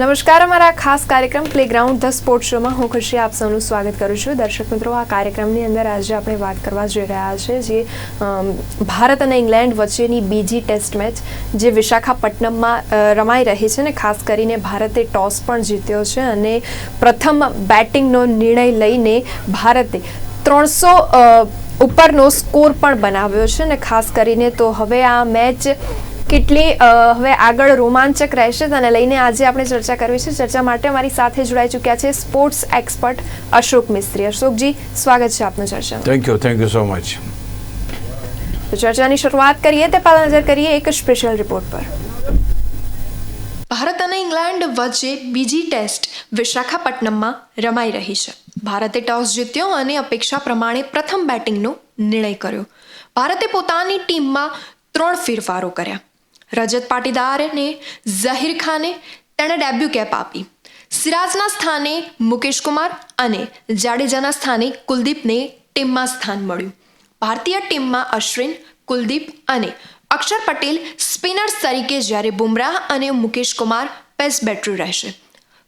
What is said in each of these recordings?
નમસ્કાર, અમારા ખાસ કાર્યક્રમ પ્લેગ્રાઉન્ડ ધ સ્પોર્ટ શોમાં હું ખુશી આપ સૌનું સ્વાગત કરું છું. દર્શક મિત્રો, આ કાર્યક્રમની અંદર આજે આપણે વાત કરવા જઈ રહ્યા છે જે ભારત અને ઇંગ્લેન્ડ વચ્ચેની બીજી ટેસ્ટ મેચ જે વિશાખાપટ્ટનમમાં રમાઈ રહી છે ને ખાસ કરીને ભારતે ટોસ પણ જીત્યો છે અને પ્રથમ બેટિંગનો નિર્ણય લઈને ભારતે ત્રણસો ઉપરનો સ્કોર પણ બનાવ્યો છે ને ખાસ કરીને તો હવે આ મેચ કેટલી હવે આગળ રોમાંચક રહેશે તેને લઈને આજે આપણે ચર્ચા કરવી છે. ચર્ચા માટે અમારી સાથે જોડાઈ ચૂક્યા છે સ્પોર્ટ્સ એક્સપર્ટ અશોક મિસ્ત્રી. અશોકજી સ્વાગત છે આપનું ચર્ચા thank you thank you so much તો ચર્ચાની શરૂઆત કરીએ તે પહેલાં નજર કરીએ એક સ્પેશિયલ રિપોર્ટ પર. ભારત અને ઇંગ્લેન્ડ વચ્ચે બીજી ટેસ્ટ વિશાખાપટ્ટનમમાં રમાઈ રહી છે. ભારતે ટોસ જીત્યો અને અપેક્ષા પ્રમાણે પ્રથમ બેટિંગનો નિર્ણય કર્યો. ભારતે પોતાની ટીમમાં ત્રણ ફેરફારો કર્યા. રજત પાટીદારને ઝહીર ખાને તેણે ડેબ્યુ કેપ આપી. સિરાજના સ્થાને મુકેશ કુમાર અને જાડેજાના સ્થાને કુલદીપને ટીમમાં સ્થાન મળ્યું. ભારતીય ટીમમાં અશ્વિન, કુલદીપ અને અક્ષર પટેલ સ્પિનર્સ તરીકે જ્યારે બુમરાહ અને મુકેશ કુમાર પેસ બેટરી રહેશે.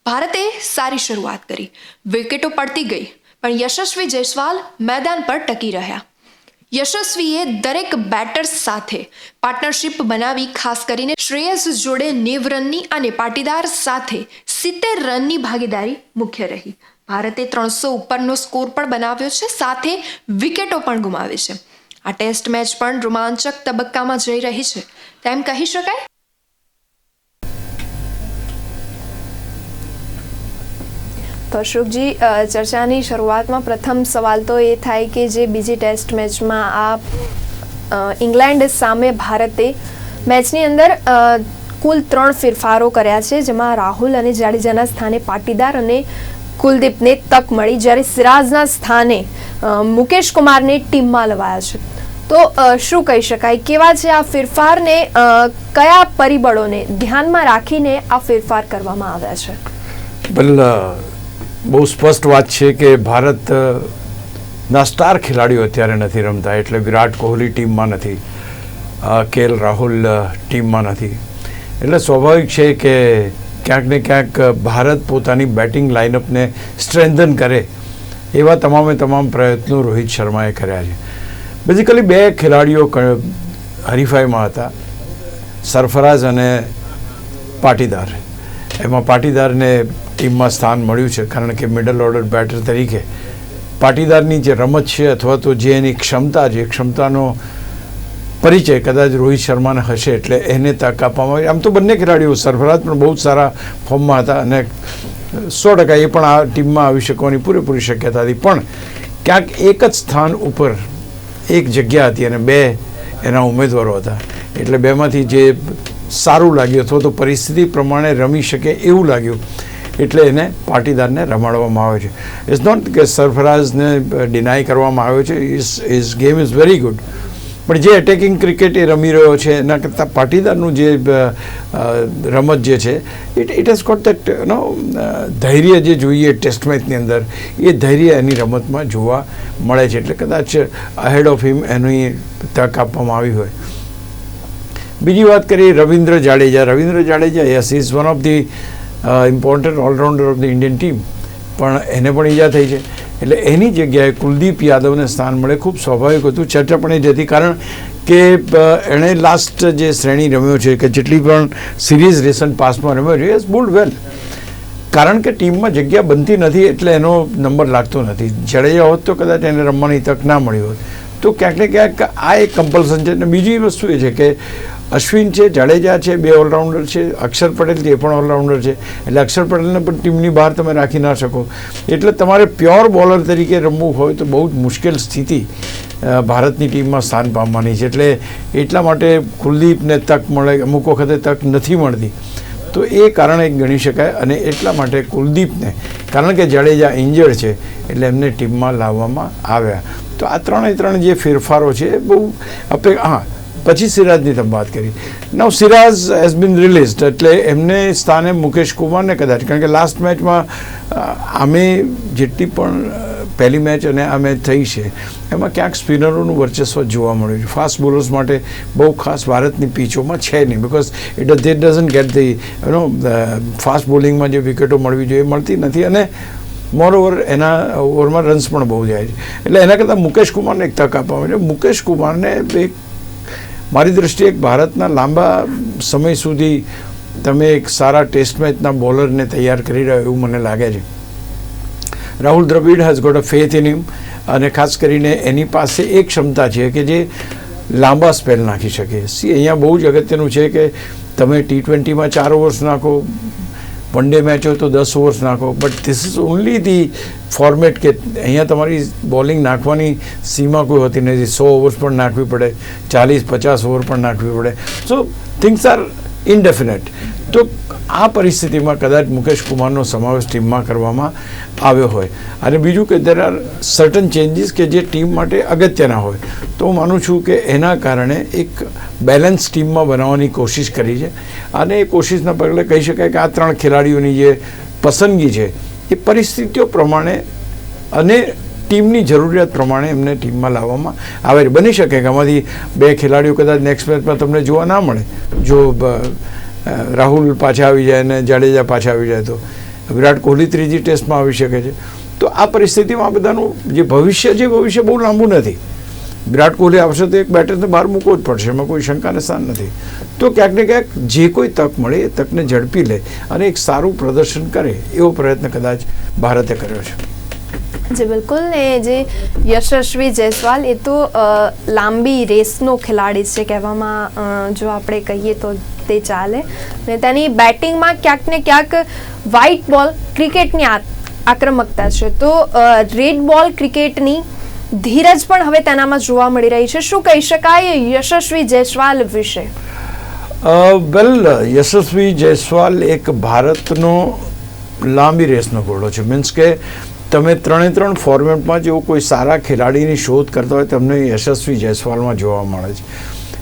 ભારતે સારી શરૂઆત કરી. વિકેટો પડતી ગઈ, પણ યશસ્વી જયસ્વાલ મેદાન પર ટકી રહ્યા. યશસ્વીએ દરેક બેટર્સ સાથે પાર્ટનરશિપ બનાવી, ખાસ કરીને શ્રેયસ જોડે નેવ રનની અને પાટીદાર સાથે સિત્તેર રનની ભાગીદારી મુખ્ય રહી. ભારતે ત્રણસો ઉપરનો સ્કોર પણ બનાવ્યો છે, સાથે વિકેટો પણ ગુમાવી છે. આ ટેસ્ટ મેચ પણ રોમાંચક તબક્કામાં જઈ રહી છે. તેમ કહી શકાય તો અશોકજી ચર્ચાની શરૂઆતમાં પ્રથમ સવાલ તો એ થાય કે જે બીજી ટેસ્ટ મેચમાં આ ઇંગ્લેન્ડ સામે ભારતે મેચની અંદર કુલ ત્રણ ફેરફારો કર્યા છે, જેમાં રાહુલ અને જાડેજાના સ્થાને પાટીદાર અને કુલદીપને તક મળી, જ્યારે સિરાજના સ્થાને મુકેશ કુમારને ટીમમાં લવાયા છે. તો શું કહી શકાય? કેવા છે આ ફેરફારને કયા પરિબળોને ધ્યાનમાં રાખીને આ ફેરફાર કરવામાં આવ્યા છે? બહુ સ્પષ્ટ વાત છે કે ભારતના સ્ટાર ખેલાડીઓ અત્યારે નથી રમતા, એટલે વિરાટ કોહલી ટીમમાં નથી કેએલ રાહુલ ટીમમાં નથી. એટલે સ્વાભાવિક છે કે ક્યાંક ને ક્યાંક ભારત પોતાની બેટિંગ લાઇનઅપને સ્ટ્રેન્થન કરે, એવા તમામે તમામ પ્રયત્નો રોહિત શર્માએ કર્યા છે. બેઝિકલી બે ખેલાડીઓ હરીફાઈમાં હતા, સરફરાઝ અને પાટીદાર. એમાં પાટીદારને ટીમમાં સ્થાન મળ્યું છે, કારણ કે મિડલ ઓર્ડર બેટર તરીકે. પાટીદારની જે રમત છે અથવા તો જે એની ક્ષમતા છે ક્ષમતાનો પરિચય કદાચ રોહિત શર્માને હશે, એટલે એને તક આપવામાં આવી. આમ તો બંને ખેલાડીઓ સરફરાજ પણ બહુ જ સારા ફોર્મમાં હતા અને સો ટકા એ પણ આ ટીમમાં આવી શકવાની પૂરેપૂરી શક્યતા હતી. પણ ક્યાંક એક જ સ્થાન ઉપર એક જગ્યા હતી અને બે એના ઉમેદવારો હતા. એટલે બેમાંથી જે સારું લાગ્યું. અથવા તો પરિસ્થિતિ પ્રમાણે રમી શકે એવું લાગ્યું. એટલે એને પાટીદારને રમાડવામાં આવે છે. ઇટ્સ નોટ કે સરફરાઝને ડિનાય કરવામાં આવ્યો છે. Is is game is very good પણ જે એટેકિંગ ક્રિકેટ એ રમી રહ્યો છે, એના કરતાં પાટીદારનું જે રમત જે છે it it has got that નો ધૈર્ય જે જોઈએ ટેસ્ટ મેચની અંદર, એ ધૈર્ય એની રમતમાં જોવા મળે છે. એટલે કદાચ અહેડ ઓફ હિમ એની તક આપવામાં આવી હોય. બીજી વાત કરીએ Ravindra Jadeja. Ravindra Jadeja yes is one of the important allrounder of the Indian team પણ એને પણ ઈજા થઈ છે. એટલે એની જગ્યાએ કુલદીપ યાદવને સ્થાન મળે ખૂબ સ્વાભાવિક હતું ચર્ચા પણ એ જ હતી કારણ કે એણે લાસ્ટ જે શ્રેણી રમ્યો છે કે જેટલી પણ સિરીઝ રેસન્ટ પાસમાં રમ્યો છે એઝ બુલ્ડ વેલ કારણ કે ટીમમાં જગ્યા બનતી નથી એટલે એનો નંબર લાગતો નથી. જડેજા હોત તો કદાચ એને રમવાની તક ના મળી હોત. તો ક્યાંક ને ક્યાંક આ એક કમ્પલ્સન છે. અને બીજી વસ્તુ એ છે કે અશ્વિન છે, જાડેજા છે, બે ઓલરાઉન્ડર છે, અક્ષર પટેલ એ પણ ઓલરાઉન્ડર છે. એટલે અક્ષર પટેલને પણ ટીમની બહાર તમે રાખી ના શકો. એટલે તમારે પ્યોર બોલર તરીકે રમવું હોય તો બહુ જ મુશ્કેલ સ્થિતિ ભારતની ટીમમાં સ્થાન પામવાની છે. એટલે એટલા માટે કુલદીપને તક મળે, અમુક વખતે તક નથી મળતી. તો એ કારણે ગણી શકાય અને એટલા માટે કુલદીપને, કારણ કે જાડેજા ઇન્જર્ડ છે, એટલે એમને ટીમમાં લાવવામાં આવ્યા. તો આ ત્રણે ત્રણ જે ફેરફારો છે, એ બહુ અપે, હા પછી સિરાજની તમે વાત કરી. નવ સિરાજ હેઝ બીન રિલીઝડ એટલે એમને સ્થાને મુકેશ કુમારને કદાચ. કારણ કે લાસ્ટ મેચમાં આમે જેટલી પણ પહેલી મેચ અને આ મેચ થઈ છે, એમાં ક્યાંક સ્પિનરોનું વર્ચસ્વ જોવા મળ્યું છે. ફાસ્ટ બોલર્સ માટે બહુ ખાસ ભારતની પીચોમાં છે નહીં because it they doesn't get the you know fast બોલિંગમાં જે વિકેટો મળવી જોઈએ મળતી નથી. અને મોરઓવર એના ઓવરમાં રન્સ પણ બહુ જાય છે. એટલે એના કરતાં મુકેશ કુમારને એક તક આપવામાં આવે છે. મુકેશ કુમારને એક મારી દૃષ્ટિએ એક ભારતના લાંબા સમય સુધી તમે એક સારા ટેસ્ટ મેચના બોલરને તૈયાર કરી રહ્યો એવું મને લાગે છે. Rahul Dravid has got a faith in him અને ખાસ કરીને એની પાસે એક ક્ષમતા છે કે જે લાંબા સ્પેલ નાખી શકે. સી, અહીંયા બહુ જ અગત્યનું છે કે તમે ટી ટ્વેન્ટીમાં ચાર ઓવર્સ નાખો વન ડે મેચ હોય તો દસ ઓવર્સ નાખો. But this is only the format કે અહીંયા તમારી બોલિંગ નાખવાની સીમા કોઈ હોતી નથી. સો ઓવર્સ પણ નાખવી પડે, ચાલીસ પચાસ ઓવર પણ નાખવી પડે. સો થિંગ્સ આર ઇનડેફિનેટ તો આ પરિસ્થિતિમાં કદાચ મુકેશ કુમારનો સમાવેશ ટીમમાં કરવામાં આવ્યો હોય. અને બીજું કે દેર આર સર્ટન ચેન્જીસ કે જે ટીમ માટે અગત્યના હોય. તો હું માનું છું કે એના કારણે એક બેલેન્સ ટીમમાં બનાવવાની કોશિશ કરી છે. અને એ કોશિશના પગલે કહી શકાય કે આ ત્રણ ખેલાડીઓની જે પસંદગી છે, એ પરિસ્થિતિઓ પ્રમાણે અને ટીમની જરૂરિયાત પ્રમાણે એમને ટીમમાં લાવવામાં આવે બની શકે કે આમાંથી બે ખેલાડીઓ કદાચ નેક્સ્ટ મેચમાં તમને જોવા ના મળે. જો રાહુલ પાછા આવી જાય અને જાડેજા પાછા આવી જાય તો વિરાટ કોહલી ત્રીજી ટેસ્ટમાં આવી શકે છે. તો આ પરિસ્થિતિમાં આ બધાનું જે ભવિષ્ય છે ભવિષ્ય બહુ લાંબુ નથી. વિરાટ કોહલી આવશે તો એક બેટરને બહાર મૂકવો જ પડશે, એમાં કોઈ શંકાને સ્થાન નથી. તો ક્યાંક ને ક્યાંક જે કોઈ તક મળે એ તકને ઝડપી લે અને એક સારું પ્રદર્શન કરે એવો પ્રયત્ન કદાચ ભારતે કર્યો છે. જી, બિલકુલ. ને જે યશસ્વી જયસ્વાલ, એ તો લાંબી રેસનો ખેલાડી છે કહેવામાં જો આપણે કહીએ તો તે ચાલે. ને તેની બેટિંગમાં ક્યાંક ને ક્યાંક વ્હાઇટ બોલ ક્રિકેટની આક્રમકતા છે. તો રેડ બોલ ક્રિકેટની ધીરજ પણ હવે તેનામાં જોવા મળી રહી છે. શું કહી શકાય યશસ્વી જયસ્વાલ વિશે? વેલ યશસ્વી જયસ્વાલ એક ભારતનો લાંબી રેસનો ઘોડો છે. મીન્સ કે તમે ત્રણે ત્રણ ફોર્મેટમાં જો કોઈ સારા ખેલાડીની શોધ કરતા હોય, તમને યશસ્વી જયસ્વાલમાં જોવા મળે છે.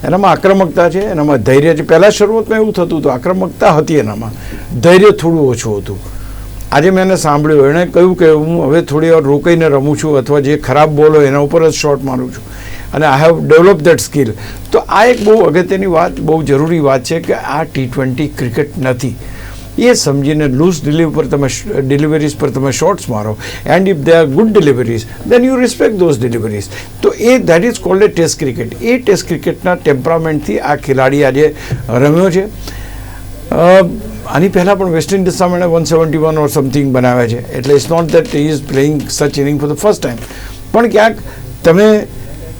એનામાં આક્રમકતા છે, એનામાં ધૈર્ય છે. પહેલાં શરૂઆતમાં એવું થતું હતું, આક્રમકતા હતી એનામાં. ધૈર્ય થોડું ઓછું હતું. આજે મેં એને સાંભળ્યું, એણે કહ્યું કે હું હવે થોડી વાર રોકાઈને રમું છું અથવા જે ખરાબ બોલ હોય એના ઉપર જ શોટ મારું છું. અને I have develop that skill તો આ એક બહુ અગત્યની વાત, બહુ જરૂરી વાત છે કે આ ટી ટ્વેન્ટી ક્રિકેટ નથી. એ સમજીને લૂઝ ડિલિવરી પર તમે ડિલિવરીઝ પર તમે શોર્ટ્સ મારો. And if they are good deliveries then you respect those deliveries તો એ that is called a test cricket A test ક્રિકેટના ટેમ્પરામેન્ટથી આ ખેલાડી આજે રમ્યો છે. આની પહેલાં પણ વેસ્ટ ઇન્ડિઝ સામે one seventy one or something બનાવ્યા છે. એટલે it's not that is playing such inning for the first time પણ ક્યાંક તમે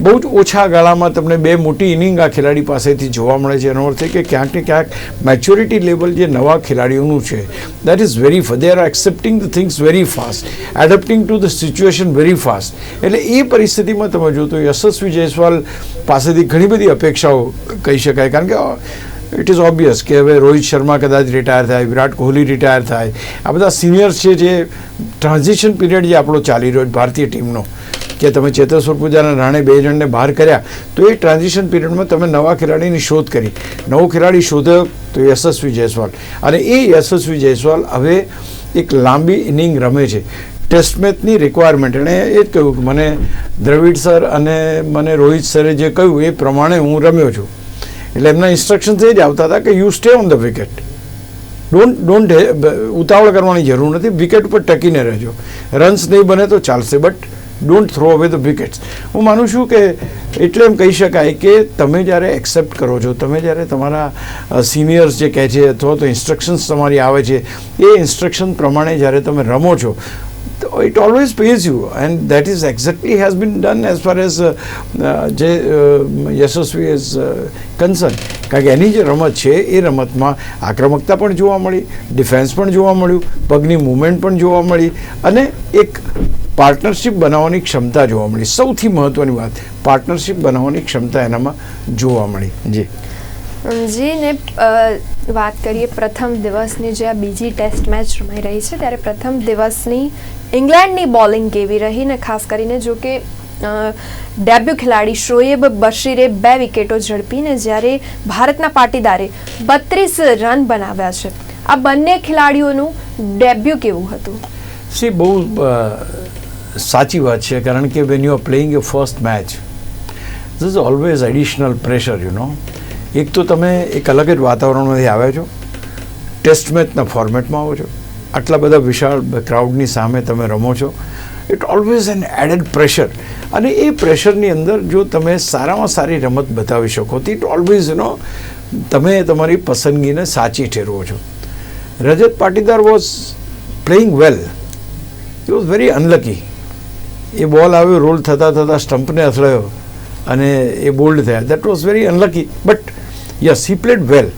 બહુ જ ઓછા ગાળામાં તમને બે મોટી ઇનિંગ આ ખેલાડી પાસેથી જોવા મળે છે. એનો અર્થ એ કે ક્યાંક ને ક્યાંક મેચ્યોરિટી લેવલ જે નવા ખેલાડીઓનું છે that is very they are accepting the things very fast adapting to the situation very fast એટલે એ પરિસ્થિતિમાં તમે જો તો યશસ્વી જયસ્વાલ પાસેથી ઘણી બધી અપેક્ષાઓ કહી શકાય. કારણ કે ઇટ ઇઝ ઓબ્વિયસ કે હવે રોહિત શર્મા કદાચ રિટાયર થાય, વિરાટ કોહલી રિટાયર થાય. આ બધા સિનિયર્સ છે જે ટ્રાન્ઝિશન પીરિયડ જે આપણો ચાલી રહ્યો છે ભારતીય ટીમનો કે તમે ચેતેશ્વર પૂજાના રાણે બે જણને બહાર કર્યા, તો એ ટ્રાન્ઝિશન પીરિયડમાં તમે નવા ખેલાડીની શોધ કરી. નવો ખેલાડી શોધ્યો, તો યશસ્વી જયસ્વાલ. અને એ યશસ્વી જયસ્વાલ હવે એક લાંબી ઇનિંગ રમે છે. ટેસ્ટ મેચની રિક્વાયરમેન્ટ એણે એ જ કહ્યું કે મને દ્રવિડ સર અને મને રોહિત સરે જે કહ્યું, એ પ્રમાણે હું રમ્યો છું. એટલે એમના ઇન્સ્ટ્રક્શન્સ એ જ આવતા હતા કે you stay on the wicket don't don't ઉતાવળ કરવાની જરૂર નથી વિકેટ ઉપર ટકીને રહેજો. રન્સ નહીં બને તો ચાલશે but don't throw away the wickets હું માનું છું કે એટલે એમ કહી શકાય કે તમે જ્યારે એક્સેપ્ટ કરો છો, તમે જ્યારે તમારા સિનિયર્સ જે કહે છે અથવા તો ઇન્સ્ટ્રક્શન્સ તમારી આવે છે, એ ઇન્સ્ટ્રક્શન પ્રમાણે જ્યારે તમે રમો છો તો it always pays you and that is exactly has been done as far as જે યશસ્વી ઇઝ કન્સર્ન કારણ કે એની જે રમત છે, એ રમતમાં આક્રમકતા પણ જોવા મળી ડિફેન્સ પણ જોવા મળ્યું, પગની મૂવમેન્ટ પણ જોવા મળી, અને એક પાર્ટનરશિપ બનાવવાની ક્ષમતા જોવા મળી. સૌથી મહત્ત્વની વાત પાર્ટનરશિપ બનાવવાની ક્ષમતા એનામાં જોવા મળી. જી. જી, ને વાત કરીએ પ્રથમ દિવસની જે આ બીજી ટેસ્ટ મેચ રમાઈ રહી છે, ત્યારે પ્રથમ દિવસની ઇંગ્લેન્ડની બોલિંગ કેવી રહી ને ખાસ કરીને જો કે ડેબ્યુ ખેલાડી શોએબ બશીરે બે વિકેટો ઝડપીને જ્યારે ભારતના પાટીદારે બત્રીસ રન બનાવ્યા છે. આ બંને ખેલાડીઓનું ડેબ્યુ કેવું હતું? સી, બહુ સાચી વાત છે, કારણ કે when you are playing a first match this is always additional pressure you know એક તો તમે એક અલગ જ વાતાવરણમાંથી આવ્યા છો. ટેસ્ટ મેચના ફોર્મેટમાં આવો છો. આટલા બધા વિશાળ ક્રાઉડની સામે તમે રમો છો. It always an added pressure અને એ પ્રેશરની અંદર જો તમે સારામાં સારી રમત બતાવી શકો, તો ઇટ ઓલવેઝ નો તમે તમારી પસંદગીને સાચી ઠેરવો છો. Rajat Patidar was playing well it was very unlucky A ball આવ્યો, રોલ થતાં થતાં સ્ટમ્પને અથડાયો અને એ બોલ્ડ થયા. That was very unlucky but yes he played well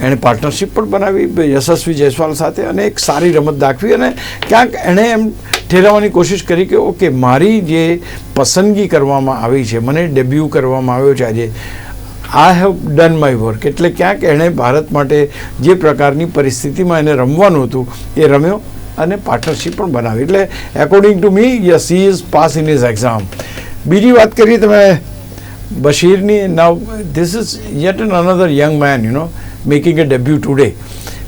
એણે પાર્ટનરશિપ પણ બનાવી, યશસ્વી જયસ્વાલ સાથે અને એક સારી રમત દાખવી અને ક્યાંક એણે એમ ઠેરવવાની કોશિશ કરી કે, ઓકે, મારી જે પસંદગી કરવામાં આવી છે, મને ડેબ્યુ કરવામાં આવ્યો છે આજે I have done my work એટલે ક્યાંક એણે ભારત માટે જે પ્રકારની પરિસ્થિતિમાં એને રમવાનું હતું, એ રમ્યો અને પાર્ટનરશિપ પણ બનાવી. એટલે according to me yes he is pass in is exam બીજી વાત કરીએ, તમે બશીરની now this is yet another young young you know, making a debut today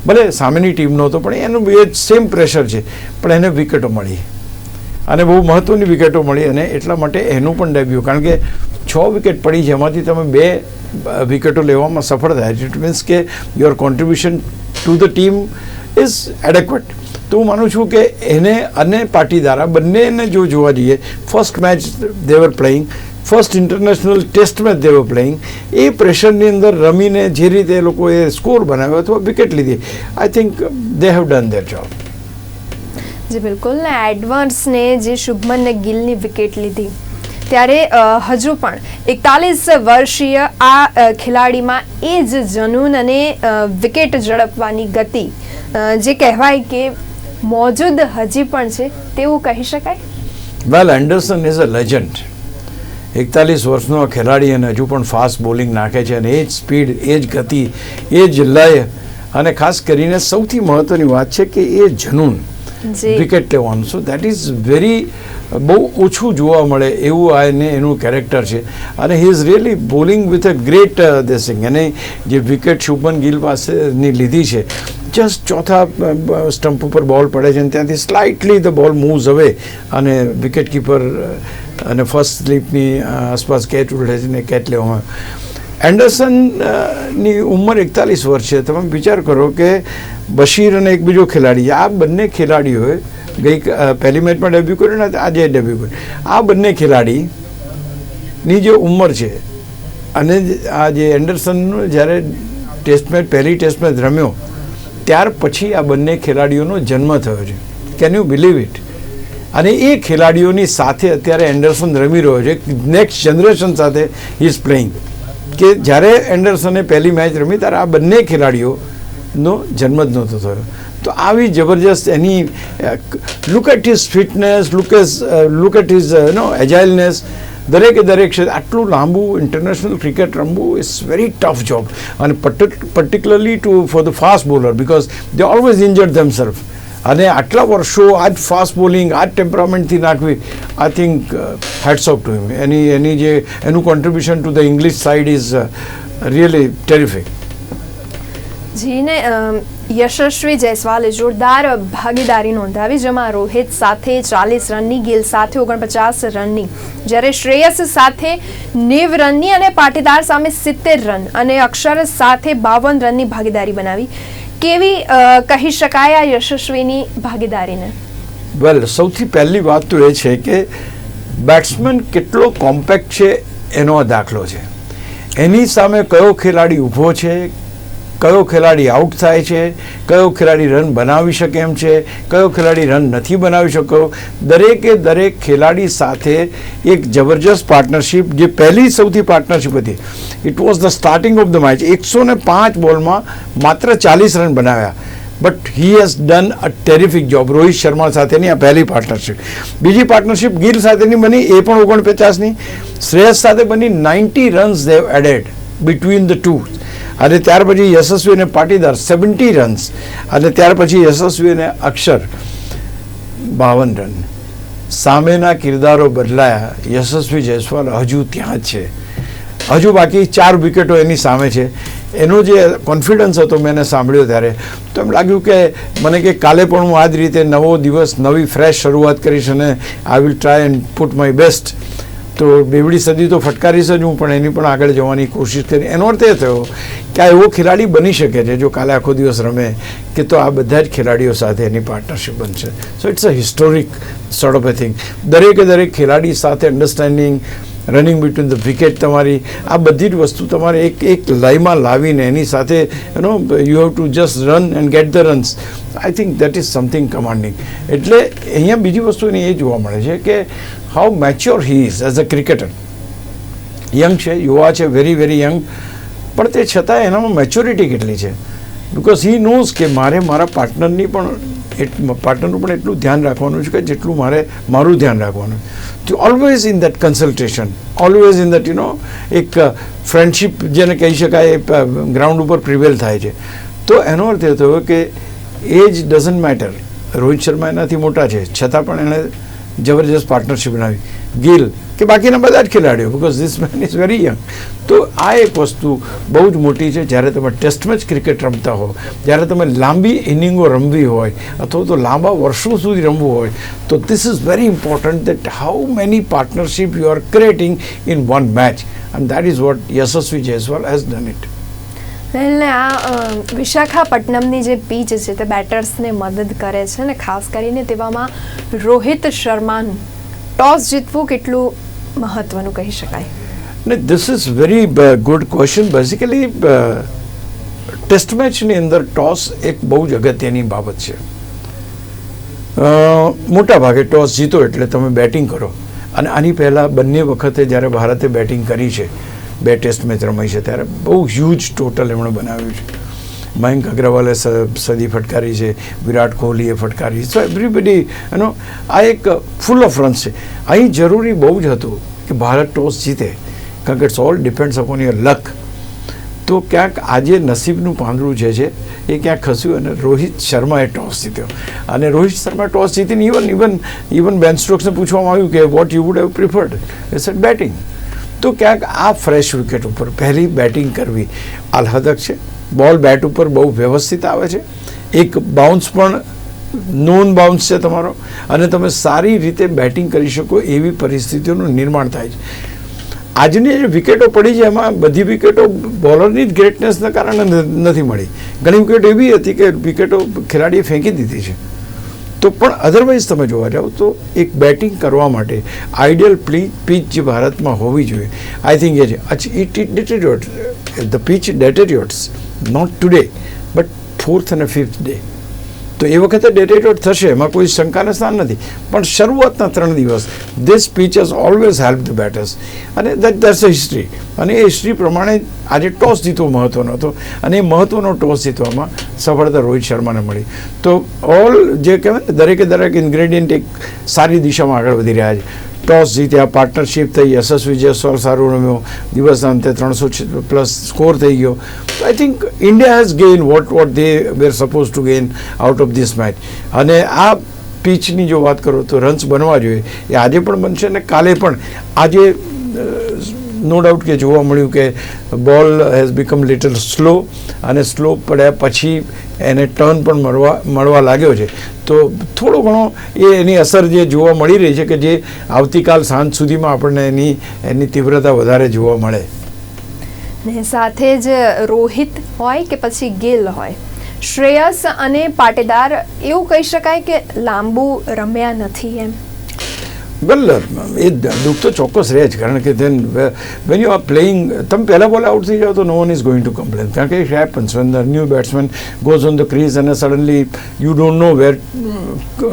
ભલે સામેની ટીમનો હતો પણ એનું એ સેમ પ્રેશર છે. પણ એને વિકેટો મળી. અને બહુ મહત્ત્વની વિકેટો મળી અને એટલા માટે એનું પણ ડેબ્યુ કારણ કે છ વિકેટ પડી જેમાંથી તમે બે વિકેટો લેવામાં સફળ થયા. ઇટ મીન્સ કે your contribution to the team is adequate તો હું માનું છું કે એને અને પાટીદારા બંનેને જો જોવા જઈએ first match they were playing first international test match they were playing. એ પ્રેશરની અંદર રમીને જે રીતે એ લોકોએ સ્કોર બનાવ્યો અથવા વિકેટ લીધી I think they have done their job જી બિલકુલ. ને એડવાન્સને જે શુભમન ગિલની વિકેટ લીધી ત્યારે હજુ પણ એકતાલીસ વર્ષીય આ ખેલાડીમાં એ જ જનૂન અને વિકેટ ઝડપવાની ગતિ જે કહેવાય કે મોજૂદ હજી પણ છે તેવું કહી શકાય? Well Anderson is a legend એકતાલીસ વર્ષનો ખેલાડી અને હજુ પણ ફાસ્ટ બોલિંગ નાખે છે અને એ જ સ્પીડ એ જ ગતિ એ જ લય અને ખાસ કરીને સૌથી મહત્ત્વની વાત છે કે એ જનૂન વિકેટ લેવાનું સો દેટ ઇઝ વેરી બહુ ઓછું જોવા મળે એવું આ એને એનું કેરેક્ટર છે. અને he is really bowling with a great દેસિંગ અને જે વિકેટ શુભન ગિલ પાસેની લીધી છે જસ્ટ ચોથા સ્ટમ્પ ઉપર બોલ પડે છે અને ત્યાંથી slightly the ball moves away અને વિકેટ કીપર અને ફર્સ્ટ સ્લીપની આસપાસ કેચ ને કેચ લેવામાં એન્ડરસનની ઉંમર એકતાલીસ વર્ષ છે. તમે વિચાર કરો કે બશીર અને એક બીજો ખેલાડી, આ બંને ખેલાડીઓએ ગઈ પહેલી મેચમાં ડેબ્યુ કર્યું ને આજે ડેબ્યુ કર્યું. આ બંને ખેલાડીની જે ઉંમર છે અને આ જે એન્ડરસનનો જ્યારે ટેસ્ટ મેચ પહેલી ટેસ્ટ મેચ રમ્યો, ત્યાર પછી આ બંને ખેલાડીઓનો જન્મ થયો છે. કેન યુ બિલીવ ઇટ અને એ ખેલાડીઓની સાથે અત્યારે એન્ડરસન રમી રહ્યો છે. નેક્સ્ટ જનરેશન સાથે ઇઝ પ્લેઇંગ કે જ્યારે એન્ડરસને પહેલી મેચ રમી, ત્યારે આ બંને ખેલાડીઓનો જન્મ જ નહોતો થયો. તો આવી જબરજસ્ત એની look at his fitness look as look at his know agileness દરેકે દરેક ક્ષેત્રે આટલું લાંબુ ઇન્ટરનેશનલ ક્રિકેટ રમવું ઇઝ વેરી ટફ જોબ અને particularly to for the fast bowler because they always injured themself અને આટલા વર્ષો આ જ ફાસ્ટ બોલિંગ આ જ ટેમ્પરામેન્ટથી નાખવી I think heads off to him એની એની જે, એનું contribution to the English side is really terrific જીને Yashasvi જયસ્વાલે જોરદાર ભાગીદારી નોંધાવી, જેમાં રોહિત સાથે ચાલીસ રનની, ગિલ સાથે ઓગણપચાસ રનની. જ્યારે શ્રેયસ સાથે નેવ રનની અને પાટીદાર સામે સિત્તેર રન અને અક્ષર સાથે બાવન રનની ભાગીદારી બનાવી. કેવી કહી શકાય આ યશસ્વીની ભાગીદારીને? વેલ સૌથી પહેલી વાત તો એ છે કે બેટ્સમેન કેટલો કોમ્પેક્ટ છે એનો દાખલો છે. એની સામે કયો ખેલાડી ઊભો છે કયો ખેલાડી આઉટ થાય છે, કયો ખેલાડી રન બનાવી શકે એમ છે, કયો ખેલાડી રન નથી બનાવી શકો દરેકે દરેક ખેલાડી સાથે એક જબરજસ્ત પાર્ટનરશિપ જે પહેલી સૌથી પાર્ટનરશિપ હતી. It was the starting of the match એકસો ને પાંચ બોલમાં માત્ર ચાલીસ રન બનાવ્યા. But he has done a terrific job Rohit Sharma સાથેની આ પહેલી પાર્ટનરશિપ બીજી પાર્ટનરશિપ ગિલ સાથેની બની, એ પણ ઓગણપચાસની. શ્રેયસ સાથે બની ninety runs they've added between the two અને ત્યાર પછી યશસ્વી અને પાટીદાર સેવન્ટી રન્સ અને ત્યાર પછી યશસ્વી અને અક્ષર બાવન રન સામેના કિરદારો બદલાયા. યશસ્વી જયસ્વાલ હજુ ત્યાં છે. હજુ બાકી ચાર વિકેટો એની સામે છે. એનો જે કોન્ફિડન્સ હતો મેં એને સાંભળ્યો ત્યારે. તો એમ લાગ્યું કે મને કે કાલે પણ હું આ જ રીતે નવો દિવસ, નવી ફ્રેશ શરૂઆત કરીશ અને I will try and put my best તો બેવડી સદી તો ફટકારીશ જ હું, પણ એની પણ આગળ જવાની કોશિશ કરી. એનો અર્થ એ થયો કે આ એવો ખેલાડી બની શકે છે જો કાલે આખો દિવસ રમે, કે તો આ બધા જ ખેલાડીઓ સાથે એની પાર્ટનરશિપ બનશે. So it's a historic sort of a thing દરેકે દરેક ખેલાડી સાથે understanding running between the wicket તમારી, આ બધી જ વસ્તુ તમારે એક એક લાઈમાં લાવીને એની સાથે you know you have to just run and get the runs I think that is something commanding એટલે અહીંયા બીજી વસ્તુ એની એ જોવા મળે છે કે how mature he is as a cricketer young છે, યુવા છે વેરી વેરી યંગ પણ તે છતાં એનામાં મેચ્યોરિટી કેટલી છે? બિકોઝ હી નોઝ કે મારે મારા પાર્ટનરની પણ પાર્ટનરનું પણ એટલું ધ્યાન રાખવાનું છે કે જેટલું મારે મારું ધ્યાન રાખવાનું. તો always in that consultation always in that you know એક ફ્રેન્ડશિપ જેને કહી શકાય એ ગ્રાઉન્ડ ઉપર પ્રિવેલ થાય છે. તો એનો અર્થ એ થયો કે age doesn't matter Rohit Sharma એનાથી મોટા છે. છતાં પણ એણે જબરજસ્ત પાર્ટનરશિપ બનાવી. ગિલ, કે બાકીના બધા જ ખેલાડીઓ because this man is very young તો આ એક વસ્તુ બહુ જ મોટી છે, જ્યારે તમે ટેસ્ટ મેચ ક્રિકેટ રમતા હો, જ્યારે તમે લાંબી ઇનિંગો રમવી હોય, અથવા તો લાંબા વર્ષો સુધી રમવું હોય, તો this is very important that how many partnership you are creating in one match and that is what Yashasvi Jaiswal has done it એટલે આ વિશાખાપટ્ટનમની જે પીચ છે તે બેટર્સને મદદ કરે છે ને ખાસ કરીને તેવામાં રોહિત શર્માનું ટોસ જીતવું કેટલું મહત્વનું કહી શકાય? ને this is very good question basically test મેચની અંદર ટોસ એક બહુ જ અગત્યની બાબત છે. મોટા ભાગે ટોસ જીતો એટલે તમે બેટિંગ કરો. અને આની પહેલાં બંને વખતે જ્યારે ભારતે બેટિંગ કરી છે બે ટેસ્ટ મેચ રમાઈ છે ત્યારે બહુ હ્યુજ ટોટલ એમણે બનાવ્યું છે. મયંક અગ્રવાલે સદી ફટકારી છે, વિરાટ કોહલીએ ફટકારી સો એવરીબડી એનો આ એક ફૂલ ઓફ રન્સ છે. અહીં જરૂરી બહુ જ હતું કે ભારત ટોસ જીતે, કારણ કે it's all depends upon your luck તો ક્યાંક આજે નસીબનું પાંદડું જે છે, એ ક્યાંક ખસ્યું અને રોહિત શર્માએ ટોસ જીત્યો. અને રોહિત શર્મા ટોસ જીતીને ઇવન ઇવન ઇવન બેન સ્ટ્રોક્સને પૂછવામાં આવ્યું કે what you would have preferred it's at batting તો ક્યાંક આ ફ્રેશ વિકેટ ઉપર પહેલી બેટિંગ કરવી આહલાદક છે. બોલ બેટ ઉપર બહુ વ્યવસ્થિત આવે છે. એક બાઉન્સ પણ નોન બાઉન્સ છે તમારો. અને તમે સારી રીતે બેટિંગ કરી શકો એવી પરિસ્થિતિઓનું નિર્માણ થાય છે. આજની જે વિકેટો પડી છે, એમાં બધી વિકેટો બોલરની જ ગ્રેટનેસના કારણે નથી મળી. ઘણી વિકેટો એવી હતી કે વિકેટો ખેલાડીએ ફેંકી દીધી છે. તો પણ અધરવાઇઝ તમે જોવા જાઓ તો એક બેટિંગ કરવા માટે આઈડિયલ પ્લી પીચ જે ભારતમાં હોવી જોઈએ. આઈ થિંક એ છે. It it deteriorate the pitch deteriorates not today but fourth અને ફિફ્થ ડે તો એ વખતે ડેટેટેડ થશે, એમાં કોઈ શંકાને સ્થાન નથી. પણ શરૂઆતના ત્રણ દિવસ this pitch always help the batters અને દેટ દેટ્સ અ હિસ્ટ્રી અને એ હિસ્ટ્રી પ્રમાણે આજે ટોસ જીતવો મહત્ત્વનો હતો. અને એ મહત્ત્વનો ટોસ જીતવામાં સફળતા રોહિત શર્માને મળી. તો ઓલ જે કહેવાય ને, દરેકે દરેક ઇન્ગ્રેડિયન્ટ એક સારી દિશામાં આગળ વધી રહ્યા છે. ટોસ જીત્યા, પાર્ટનરશિપ થઈ, યશસ્વી જયસ્વાલ સારું રમ્યો દિવસના અંતે ત્રણસો પ્લસ સ્કોર થઈ ગયો. I think India has gain what what they were suppose to gain out of this match અને આ પીચની જો વાત કરો તો રન્સ બનવા જોઈએ. એ આજે પણ બનશે અને કાલે પણ. આજે નો ડાઉટ કે જોવા મળ્યું કે ball has become little slow અને સ્લો પડ્યા પછી એને ટર્ન પણ મળવા મળવા લાગ્યો છે. તો થોડો ઘણો એ એની અસર જે જોવા મળી રહી છે કે જે આવતીકાલ સાંજ સુધીમાં આપણને એની એની તીવ્રતા વધારે જોવા મળે. ને સાથે જ રોહિત હોય કે પછી ગિલ હોય. શ્રેયસ અને પાટેદાર એવું કહી શકાય કે લાંબુ રમ્યા નથી એમ. વેલ એ દુઃખ તો ચોક્કસ રહે જ કારણ કે then when you are playing તમે પહેલાં બોલ આઉટ થઈ જાઓ તો no one is going to complain કારણ કે it happens when the new batsman goes on the crease અને suddenly you don't know where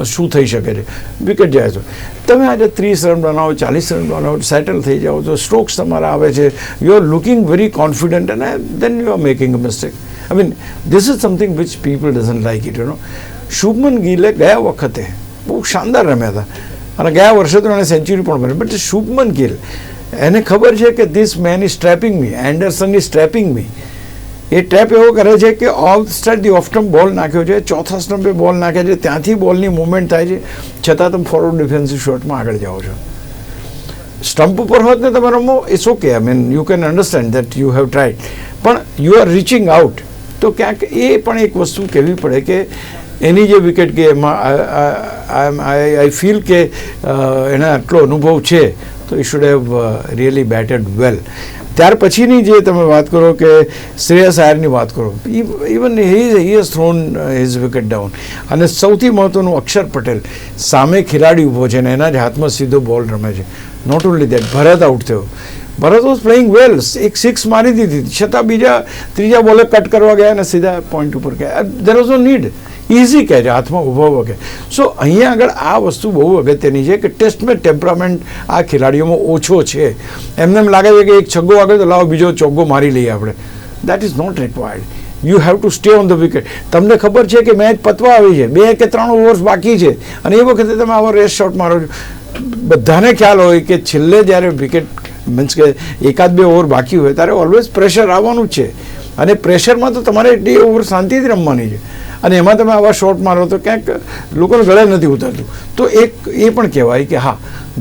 શું થઈ શકે છે. વિકેટ જાય છે. તમે આજે ત્રીસ રન બનાવો, ચાલીસ રન બનાવો સેટલ થઈ જાઓ તો સ્ટ્રોક્સ તમારા આવે છે you are looking very confident અને then you are making a mistake I mean this is something which people doesn't like it you know Shubman ગીલે ગયા વખતે બહુ શાનદાર રમ્યા હતા. અને ગયા વર્ષે તો એણે સેન્ચુરી પણ મારી બટ શુભમન ગિલ, એને ખબર છે કે this man is trapping me Anderson is trapping me A trap એવો કરે છે કે off start the off stump ball નાખ્યો છે, ચોથા સ્ટમ્પે બોલ નાખે છે, ત્યાંથી બોલની મૂવમેન્ટ થાય છે. છતાં તમે ફોરવર્ડ ડિફેન્સિવ શોટમાં આગળ જાઓ છો. સ્ટમ્પ ઉપર હોત ને તમે રમો it's okay I mean you can understand that you have tried પણ યુ આર રીચિંગ આઉટ તો ક્યાંક એ પણ એક વસ્તુ કહેવી પડે કે એની જે વિકેટ કે એમાં આઈ આઈ ફીલ કે એને આટલો અનુભવ છે, તો ઈ should have really batted well ત્યાર પછીની જે તમે વાત કરો કે શ્રેયસ આયરની વાત કરો even he he has thrown his wicket down અને સૌથી મહત્ત્વનું અક્ષર પટેલ, સામે ખેલાડી ઊભો છે અને એના જ હાથમાં સીધો બોલ રમે છે. Not only that Bharat out થયો. ભરત વોઝ પ્લેઇંગ વેલ એક સિક્સ મારી દીધી. છતાં બીજા, ત્રીજા બોલે કટ કરવા ગયા અને સીધા પોઈન્ટ ઉપર ગયા. There was no need easy કહે છે, હાથમાં ઊભો ઊભો સો અહીંયા આગળ આ વસ્તુ બહુ અગત્યની છે કે ટેસ્ટમેન્ટ ટેમ્પરામેન્ટ આ ખેલાડીઓમાં ઓછો છે. એમને એમ લાગે છે કે એક છગ્ગો આગળ તો લાવો, બીજો ચોગ્ગો મારી લઈએ આપણે. That is not required you have to stay on the wicket તમને ખબર છે કે મેચ પતવા આવી છે. બે કે ત્રણ ઓવર્સ બાકી છે. અને એ વખતે તમે આવો રેસ શોટ મારો છો. બધાને ખ્યાલ હોય કે છેલ્લે જ્યારે વિકેટ મીન્સ કે એકાદ બે ઓવર બાકી હોય, ત્યારે ઓલવેઝ પ્રેશર આવવાનું જ છે. અને પ્રેશરમાં તો તમારે એટલી ઓવર શાંતિથી રમવાની છે. અને એમાં તમે આવા શોટ મારો તો ક્યાંક લોકોને ગળે નથી ઉતરતું. તો એક એ પણ કહેવાય કે હા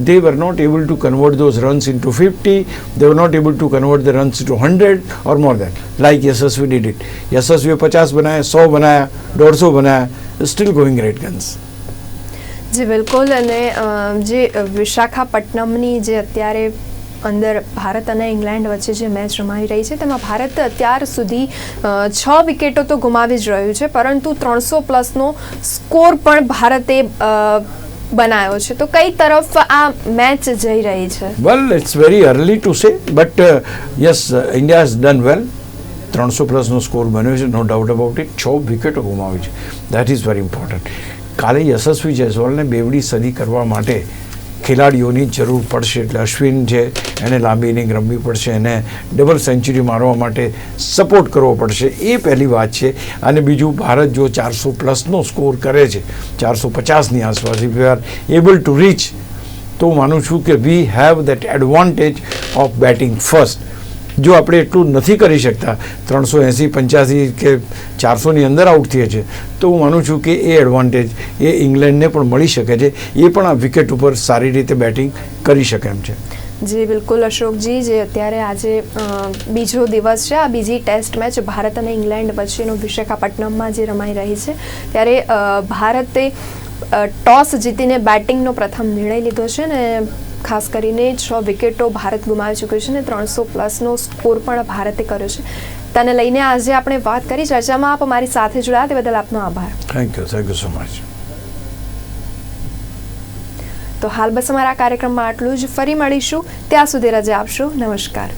they were not able to convert those runs in to fifty they were not able to convert the runs to hundred or more then like Yashasvi did it યશસ્વીએ પચાસ બનાવ્યા સો બનાવ્યા દોઢસો બનાવ્યા સ્ટીલ ગોઈંગ ગ્રેટ ગન્સ જી, બિલકુલ. અને જે વિશાખાપટ્ટનમની જે અત્યારે અંદર ભારત અને ઇંગ્લેન્ડ વચ્ચે જે મેચ રમાઈ રહી છે, તેમાં ભારત અત્યાર સુધી છ વિકેટો તો ગુમાવી જ રહ્યું છે, પરંતુ ત્રણસો પ્લસનો સ્કોર પણ ભારતે બનાવ્યો છે. તો કઈ તરફ આ મેચ જઈ રહી છે? Well it's very early to say but yes India has done well ત્રણસો પ્લસનો સ્કોર બન્યો છે નો ડાઉટ અબાઉટ ઇટ છ વિકેટો ગુમાવી છે. દેટ ઇઝ વેરી ઇમ્પોર્ટન્ટ કાલે યશસ્વી જયસ્વાલને બેવડી સદી કરવા માટે ખેલાડીઓની જરૂર પડશે. એટલે અશ્વિન છે, એને લાંબી ઇનિંગ રમવી પડશે, એને ડબલ સેન્ચુરી મારવા માટે સપોર્ટ કરવો પડશે. એ પહેલી વાત છે. અને બીજું, ભારત જો ચારસો પ્લસનો સ્કોર કરે છે, ચારસો પચાસની આસપાસ if you are able to reach તો માનું છું કે we have that advantage of batting first જો આપણે એટલું નથી કરી શકતા, ત્રણસો એંસી, પંચ્યાસી કે ચારસોની અંદર આઉટ થઈએ છે, તો હું માનું છું કે એ એડવાન્ટેજ એ ઇંગ્લેન્ડને પણ મળી શકે છે. એ પણ આ વિકેટ ઉપર સારી રીતે બેટિંગ કરી શકે એમ છે. જી, બિલકુલ અશોકજી, જે અત્યારે આજે બીજો દિવસ છે, આ બીજી ટેસ્ટ મેચ ભારત અને ઇંગ્લેન્ડ વચ્ચેનો વિશાખાપટ્ટનમમાં જે રમાઈ રહી છે, ત્યારે ભારતે ટોસ જીતીને બેટિંગનો પ્રથમ નિર્ણય લીધો છે ને ખાસ કરીને છ વિકેટો ભારત ગુમાવી ચૂક્યું છે ને ત્રણસો પ્લસનો સ્કોર પણ ભારતે કર્યો છે. તેને લઈને આજે આપણે વાત કરી ચર્ચામાં આપ અમારી સાથે જોડાયા તે બદલ આપનો આભાર. Thank you thank you so much તો હાલ બસ અમારા કાર્યક્રમમાં આટલું જ. ફરી મળીશું. ત્યાં સુધી રજા આપશો. નમસ્કાર.